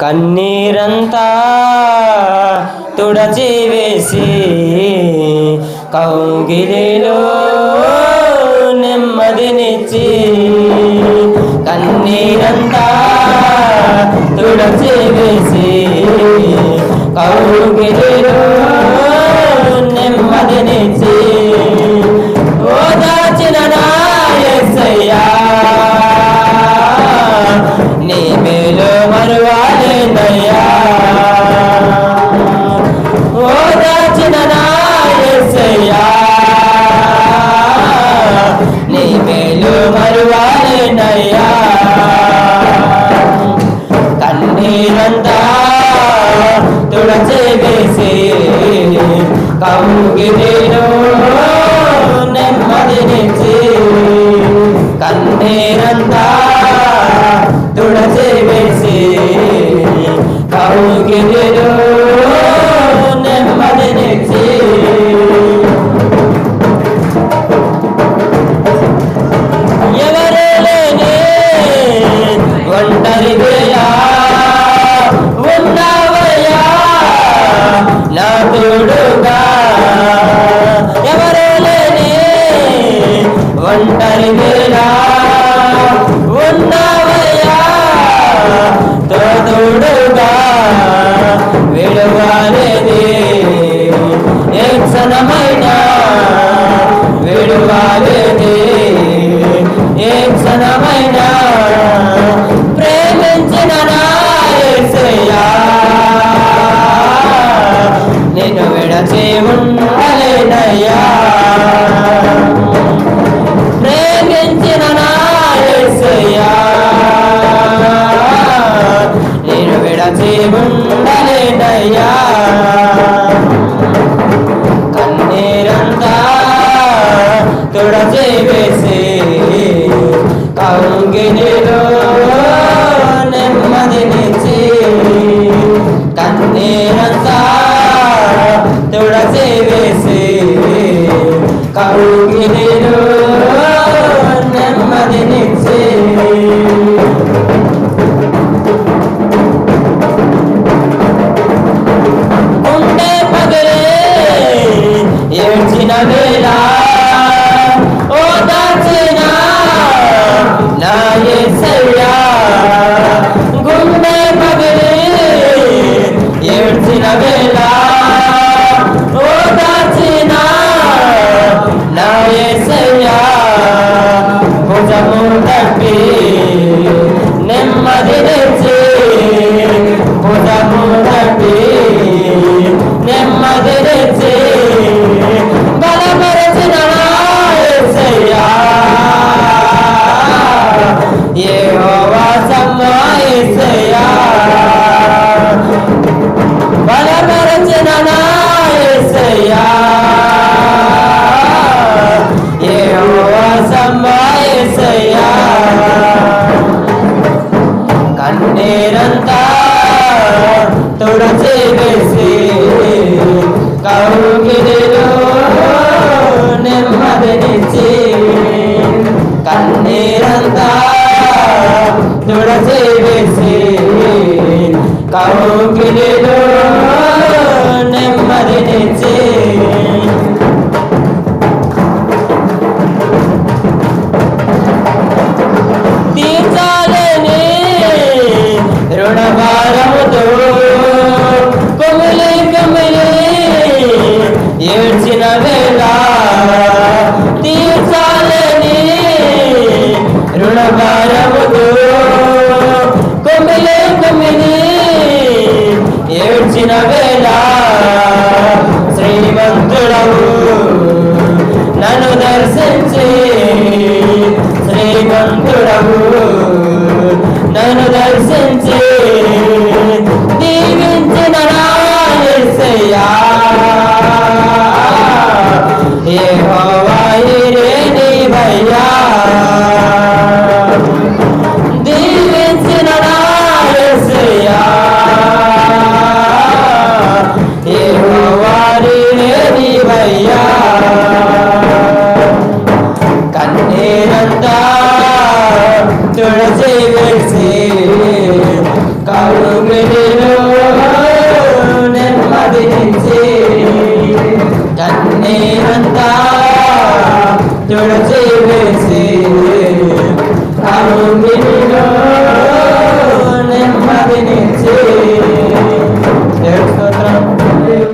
కన్నీరంతా తుడచి వేసి కౌగిలిలో కౌగిలిలో నెమ్మదినిచ్చి కన్నీరంతా తుడచి వేసి కౌగిలిలో నెమ్మదినిచ్చి ఎవరే లేని ఒంటరిగా ఉన్నావయ్యా నా తోడు తోడుగా విడువాలేది ఏ క్షణమైనా. విడువాలేది ఏ తుడచి వేసి కౌగిలిలో నెమ్మదినిచ్చి కన్నీరంతా తుడచి వేసి కౌగిలిలో కన్నీరంతా తుడచి వేసి కౌగిలిలో నెమ్మదినిచ్చి కన్నీరంతా తుడచి వేసి కౌగిలిలో రుణభారముతో కొమిలి కొమిలి ఏడ్చిన వేళ శ్రీమంతుడవు. నన్ను దర్శించి శ్రీమంతుడవు. నన్ను దర్శించి దీవించిన రాయ్యా తుడిచి వేసి కరుణి